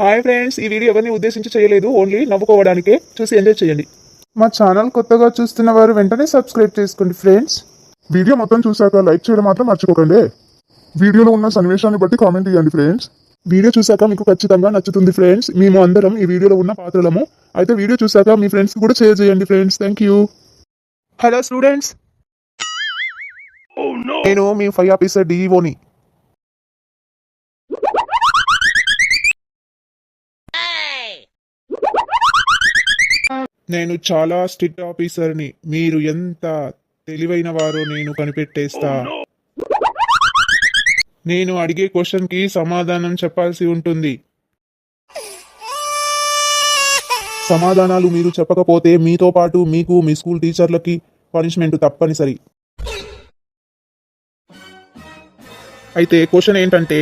Hi friends ఈ video ఎవరిని ఉద్దేశించి చేయలేదు ఓన్లీ నవ్వుకోవడానికే. చూసి ఎంజాయ్ చేయండి. మా ఛానల్ కొత్తగా చూస్తున్న వారు వెంటనే సబ్స్క్రైబ్ చేసుకోండి ఫ్రెండ్స్ వీడియో మొత్తం చూశాక లైక్ చేయడం మాత్రం మర్చిపోకండి. వీడియోలో ఉన్న సన్నివేశాన్ని బట్టి కామెంట్ ఇవ్వండి ఫ్రెండ్స్ వీడియో చూసాక మీకు ఖచ్చితంగా నచ్చుతుంది ఫ్రెండ్స్ మేము అందరం ఈ వీడియోలో ఉన్న పాత్రలము. అయితే వీడియో చూసాక మీ ఫ్రెండ్స్ కూడా షేర్ చేయండి friends thank you hello students నేను మీ ఫైవ్ ఆఫీసర్ డిఈఓని నేను చాలా స్ట్రిక్ట్ ఆఫీసర్ని మీరు ఎంత తెలివైన వారో నేను కనిపెట్టేస్తా. నేను అడిగే క్వశ్చన్కి సమాధానం చెప్పాల్సి ఉంటుంది. సమాధానాలు మీరు చెప్పకపోతే మీతో పాటు మీకు మీ స్కూల్ టీచర్లకి పనిష్మెంట్ తప్పనిసరి. అయితే క్వశ్చన్ ఏంటంటే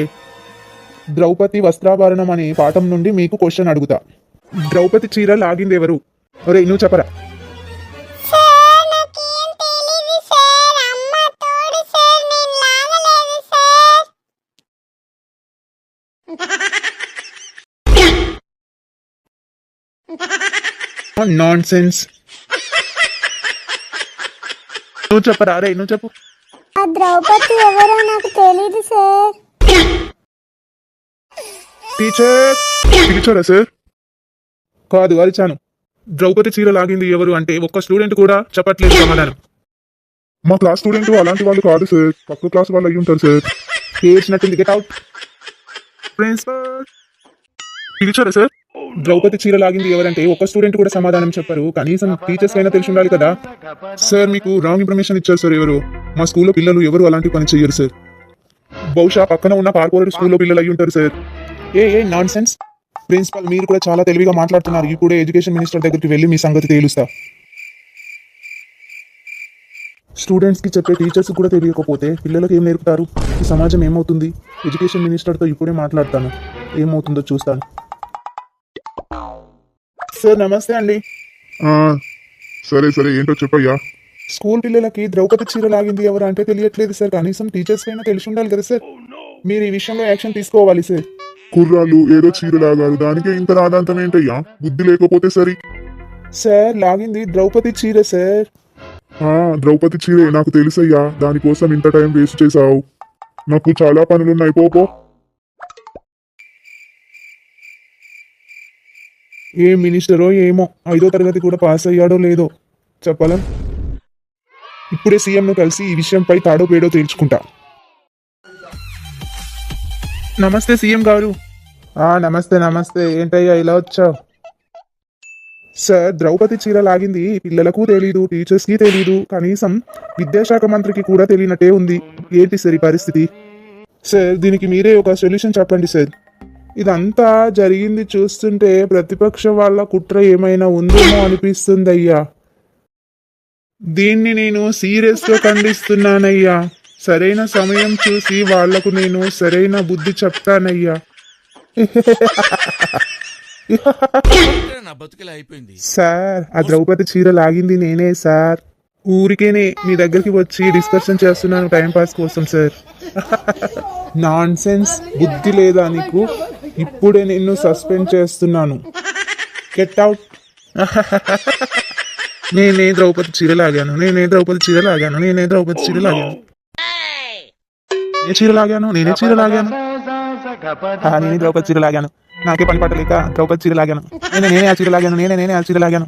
ద్రౌపది వస్త్రాభరణం అనే పాఠం నుండి మీకు క్వశ్చన్ అడుగుతా. ద్రౌపది చీర లాగింది ఎవరు ఒరే నువ్వు చెప్పరా? నేను సెన్స్ నువ్వు చెప్పరా? రే నువ్వు చెప్పు. ఆ ద్రౌపది ఎవరో నాకు తెలీదు సార్. Teacher టీచరా sir? కాదు అరిచాను. ద్రౌపది చీర లాగింది ఎవరు అంటే ఒక్క స్టూడెంట్ కూడా చెప్పట్లేదు సమాధానం. మా క్లాస్ స్టూడెంట్ అలాంటి వాళ్ళు కాదు సార్ పక్క క్లాస్ వాళ్ళు అయ్యి ఉంటారు సార్ ఏడ్చినట్టుంది గెట్ అవుట్ ప్రిన్సిపల్ టీచరా సార్ ద్రౌపది చీర లాగింది ఎవరంటే ఒక్క స్టూడెంట్ కూడా సమాధానం చెప్పరు. కనీసం టీచర్స్ అయినా తెలిసి ఉండాలి కదా. సార్ మీకు రాంగ్ ఇన్ఫర్మేషన్ ఇచ్చారు సార్ ఎవరు? మా స్కూల్లో పిల్లలు ఎవరు అలాంటి పని చెయ్యరు సార్ బహుశా పక్కన ఉన్న కార్పొరేట్ స్కూల్లో పిల్లలు అయ్యి ఉంటారు సార్ ఏ ఏ నాన్ సెన్స్ ప్రిన్సిపల్ మీరు కూడా చాలా తెలివిగా మాట్లాడుతున్నారు. ఇప్పుడే ఎడ్యుకేషన్ మినిస్టర్ దగ్గరికి వెళ్ళి మీ సంగతి తేలుస్తా. స్టూడెంట్స్కి చెప్పే టీచర్స్ కూడా తెలియకపోతే పిల్లలకు ఏం నేర్పుతారు? ఈ సమాజం ఏమవుతుంది? ఎడ్యుకేషన్ మినిస్టర్తో ఇప్పుడే మాట్లాడతాను. ఏమవుతుందో చూస్తాను. సార్ నమస్తే అండి. సరే సరే ఏంటో చెప్పయ్యా. స్కూల్ పిల్లలకి ద్రౌపది చీర లాగింది ఎవరు అంటే తెలియట్లేదు సార్. కనీసం టీచర్స్ అయినా తెలిసి ఉండాలి కదా సార్? మీరు ఈ విషయంలో యాక్షన్ తీసుకోవాలి సార్. కుర్రాళ్ళు ఏదో చీర లాగారు దానికే ఇంత రాదాంతం ఏంటయ్యా? బుద్ధి లేకపోతే సరి. సార్ లాగింది ద్రౌపది చీర సార్. ఆ ద్రౌపది చీరే నాకు తెలుసయ్యా. దానికోసం ఇంత టైం వేస్ట్ చేసావు నాకు చాలా పనులున్నాయి. పోపో ఏ మినిస్టరో ఏమో ఐదో తరగతి కూడా పాస్ అయ్యాడో లేదో చెప్పలేం? ఇప్పుడే సీఎంను కలిసి ఈ విషయంపై తాడో పేడో తేల్చుకుంటా నమస్తే సీఎం గారు. నమస్తే నమస్తే. ఏంటయ్యా ఇలా వచ్చావు? సార్ ద్రౌపది చీర లాగింది. పిల్లలకు తెలీదు టీచర్స్కి తెలీదు. కనీసం విద్యాశాఖ మంత్రికి కూడా తెలియనట్టే ఉంది. ఏంటి సార్ ఈ పరిస్థితి? సార్ దీనికి మీరే ఒక సొల్యూషన్ చెప్పండి సార్. ఇదంతా జరిగింది చూస్తుంటే ప్రతిపక్ష వాళ్ళ కుట్ర ఏమైనా ఉందేమో అనిపిస్తుంది అయ్యా దీన్ని నేను సీరియస్గా ఖండిస్తున్నానయ్యా. సరైన సమయం చూసి వాళ్ళకు నేను సరైన బుద్ధి చెప్తానయ్యా. నా బతుకులా అయిపోయింది. సార్ ఆ ద్రౌపది చీర లాగింది నేనే సార్. ఊరికేనే మీ దగ్గరికి వచ్చి డిస్కషన్ చేస్తున్నాను టైం పాస్ కోసం సార్. నాన్ సెన్స్ బుద్ధి లేదా నీకు? ఇప్పుడే నిన్ను సస్పెండ్ చేస్తున్నాను. Get out. నేనే ద్రౌపది చీర లాగాను నేనే ద్రౌపది చీర లాగాను నేనే ద్రౌపది చీర లాగాను. ఏ చీర లాగాను నేనే చీర లాగాను నేనే ద్రౌపది చీర లాగాను నాకే పని పట్టలేక ద్రౌపది చీర లాగాను నేనే నేనే ఆ చీర లాగాను నేనే నేనే ఆ చీర లాగాను